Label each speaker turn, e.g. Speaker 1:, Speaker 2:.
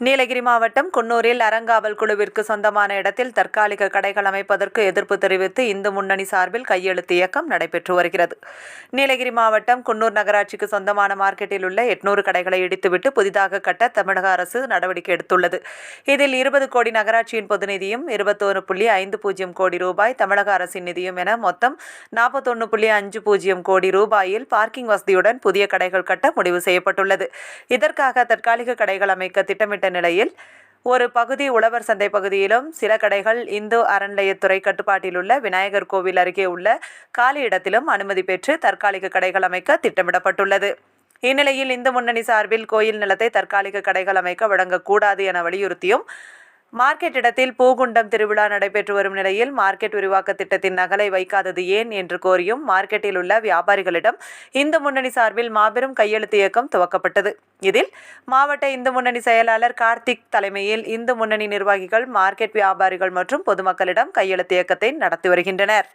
Speaker 1: நீலகிரி மாவட்டம் குன்னூரில் அறங்காவல் குழுவிற்கு சொந்தமான இடத்தில் தற்காலிக கடைகள் அமைப்பதற்கு எதிர்ப்பு தெரிவித்து இந்து முன்னணி சார்பில் கையெழுத்து இயக்கம் நடைபெற்று வருகிறது. நீலகிரி மாவட்டம் குன்னூர் நகராட்சிக்கு சொந்தமான மார்க்கெட்டில் உள்ள எட்நூறு கடைகளை இடித்துவிட்டு புதிதாக கட்ட தமிழக அரசு நடவடிக்கை எடுத்துள்ளது. இதில் இருபது கோடி நகராட்சியின் பொது நிதியும் இருபத்தோரு புள்ளி ஐந்து பூஜ்ஜியம் கோடி ரூபாய் தமிழக அரசின் நிதியும் என மொத்தம் நாற்பத்தொன்று புள்ளி அஞ்சு பூஜ்ஜியம் கோடி ரூபாயில் பார்க்கிங் வசதியுடன் புதிய கடைகள் கட்ட முடிவு செய்யப்பட்டுள்ளது. இதற்காக தற்காலிக கடைகள் அமைக்க திட்டமிட்ட நிலையில் ஒரு பகுதி உழவர் சந்தை பகுதியிலும் சில கடைகள் இந்து அறநிலையத்துறை கட்டுப்பாட்டில் உள்ள விநாயகர் கோவில் அருகே உள்ள காலி இடத்திலும் அனுமதி பெற்று தற்காலிக கடைகள் அமைக்க திட்டமிடப்பட்டுள்ளது. இந்நிலையில் இந்து முன்னணி சார்பில் கோயில் நிலத்தை தற்காலிக கடைகள் அமைக்க வழங்கக்கூடாது என வலியுறுத்தியும் மார்க்கெட் இடத்தில் பூகுண்டம் திருவிழா நடைபெற்று வரும் நிலையில் மார்க்கெட் விரிவாக்க திட்டத்தின் நகலை வைக்காதது ஏன் என்று கோரியும் மார்க்கெட்டில் உள்ள வியாபாரிகளிடம் இந்து முன்னணி சார்பில் மாபெரும் கையெழுத்து இயக்கம் துவக்கப்பட்டது. இதில் மாவட்ட இந்து முன்னணி செயலாளர் கார்த்திக் தலைமையில் இந்து முன்னணி நிர்வாகிகள் மார்க்கெட் வியாபாரிகள் மற்றும் பொதுமக்களிடம் கையெழுத்து இயக்கத்தை நடத்தி வருகின்றனர்.